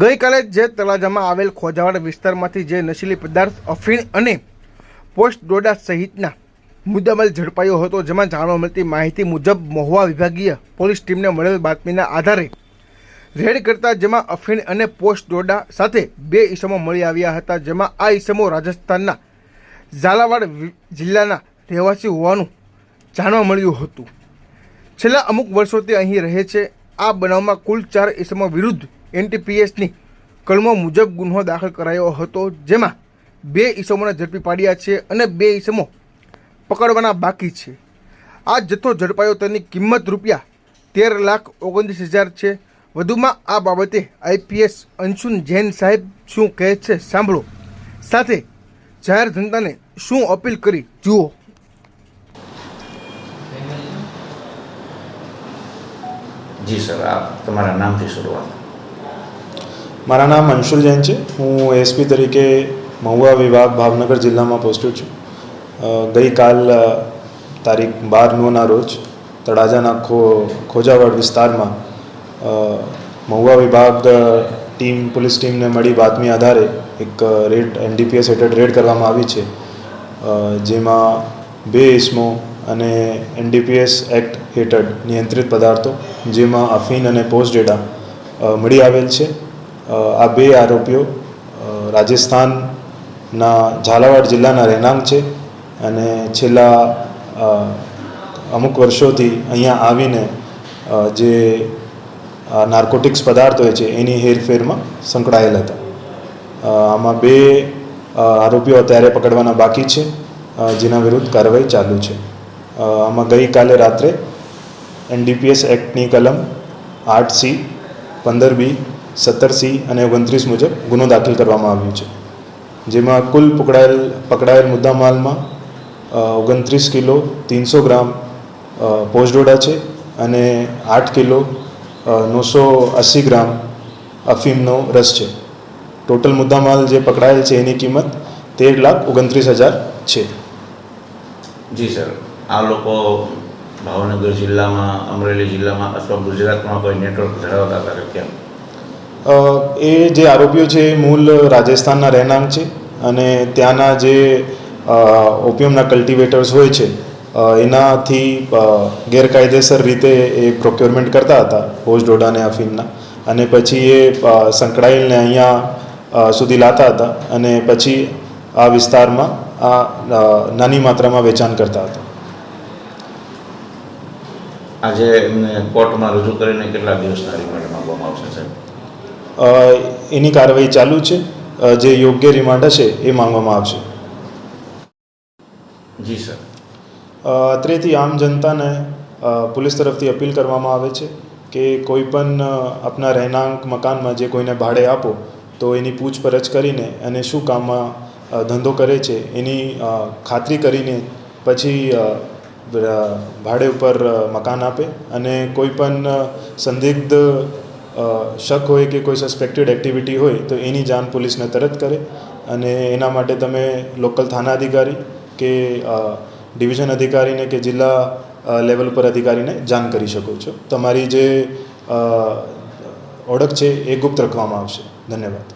ગઈકાલે જે તળાજામાં આવેલ ખોજાવાડ વિસ્તારમાંથી જે નશીલી પદાર્થ, અફીણ અને પોસ્ટ ડોડા સહિતના મુદ્દામાલ ઝડપાયો હતો, જેમાં જાણવા મળતી માહિતી મુજબ મહુવા વિભાગીય પોલીસ ટીમને મળેલ બાતમીના આધારે રેડ કરતા જેમાં અફીણ અને પોસ્ટ ડોડા સાથે બે ઈસમો મળી આવ્યા હતા, જેમાં આ ઈસમો રાજસ્થાનના ઝાલાવાડ જિલ્લાના રહેવાસી હોવાનું જાણવા મળ્યું હતું. છેલ્લા અમુક વર્ષોથી અહીં રહે છે. આ બનાવમાં કુલ ચાર ઈસમો વિરુદ્ધ એનટીપીએસની કલમો મુજબ ગુન્હો દાખલ કરાયો હતો, જેમાં બે ઇસમોને ઝડપી પાડ્યા છે અને બે ઇસમો પકડવાના બાકી છે. આ જથ્થો ઝડપાયો તેની કિંમત રૂપિયા તેર લાખ ઓગણત્રીસ હજાર છે. વધુમાં આ બાબતે આઈપીએસ અંશુન જૈન સાહેબ શું કહે છે સાંભળો. સાથે જાહેર જનતાને શું અપીલ કરી? જુઓ. જી સર, આપ તમારા નામથી શરૂઆત મારા નામ અંશુલ જૈન છે. હું એસપી તરીકે મહુવા વિભાગ ભાવનગર જિલ્લામાં પોસ્ટેડ છું. ગઈકાલ તારીખ બાર નવના રોજ તળાજાના ખો, ખોજાવાડ વિસ્તારમાં મહુવા વિભાગ ટીમ, પોલીસ ટીમને મળી બાતમી આધારે એક રેડ એનડીપીએસ હેઠળ રેડ કરવામાં આવી છે. જેમાં બે ઇસમો અને એનડીપીએસ એક્ટ હેઠળ નિયંત્રિત પદાર્થો, જેમાં અફીન અને પોસ્ટ ડેટા મળી આવેલ છે. આ બે આરોપીઓ રાજસ્થાનના ઝાલાવાડ જિલ્લાના રહેણાંક છે અને છેલ્લા અમુક વર્ષોથી અહીંયા આવીને જે નાર્કોટિક્સ પદાર્થ હોય છે એની હેરફેરમાં સંકળાયેલ હતા. આમાં બે આરોપીઓ અત્યારે પકડવાના બાકી છે જેના વિરુદ્ધ કાર્યવાહી ચાલુ છે. આમાં ગઈકાલે રાત્રે એનડીપીએસ એક્ટની કલમ આઠ સી પંદર બી સત્તર સી અને ઓગણત્રીસ મુજબ ગુનો દાખલ કરવામાં આવ્યો છે. જેમાં કુલ પકડાયેલ પકડાયેલ મુદ્દામાલમાં ઓગણત્રીસ કિલો ત્રણસો ગ્રામ પોઝડોડા છે અને આઠ કિલો નવસો અસી ગ્રામ અફીમનો રસ છે. ટોટલ મુદ્દામાલ જે પકડાયેલ છે એની કિંમત તેર લાખ ઓગણત્રીસ હજાર છે. જી સર. આ લોકો ભાવનગર જિલ્લામાં, અમરેલી જિલ્લામાં અથવા ગુજરાતમાં કોઈ નેટવર્ક ધરાવતા હતા કેમ? એ જે આરોપીઓ છે એ મૂળ રાજસ્થાનના રહેણાંક છે અને ત્યાંના જે ઓપિયમના કલ્ટિવેટર્સ હોય છે એનાથી ગેરકાયદેસર રીતે એ પ્રોક્યોરમેન્ટ કરતા હતા હોજ ડોડા અને અફીમના અને પછી એ સંકળાયેલને અહીંયા સુધી લાતા હતા અને પછી આ વિસ્તારમાં આ નાની માત્રામાં વેચાણ કરતા હતા. આજે કોર્ટમાં રજૂ કરીને કેટલા દિવસના રિમાન્ડ માંગવામાં આવશે સાહેબ? એની કાર્યવાહી ચાલુ છે. જે યોગ્ય રિમાન્ડ હશે એ માંગવામાં આવશે. જી સર. અત્રેથી આમ જનતાને પોલીસ તરફથી અપીલ કરવામાં આવે છે કે કોઈ પણ આપના રહેણાંક મકાનમાં જે કોઈને ભાડે આપો તો એની પૂછપરછ કરીને અને શું કામમાં ધંધો કરે છે એની ખાતરી કરીને પછી ભાડે ઉપર મકાન આપે અને કોઈ પણ સંદિગ્ધ શક હોય કે કોઈ સસ્પેક્ટેડ એક્ટિવિટી હોય તો એની જાણ પોલીસને તરત કરે અને એના માટે તમે લોકલ થાના અધિકારી કે ડિવિઝન અધિકારીને કે જિલ્લા લેવલ પર અધિકારીને જાણ કરી શકો છો. તમારી જે ઓળખ છે એ ગુપ્ત રાખવામાં આવશે. ધન્યવાદ.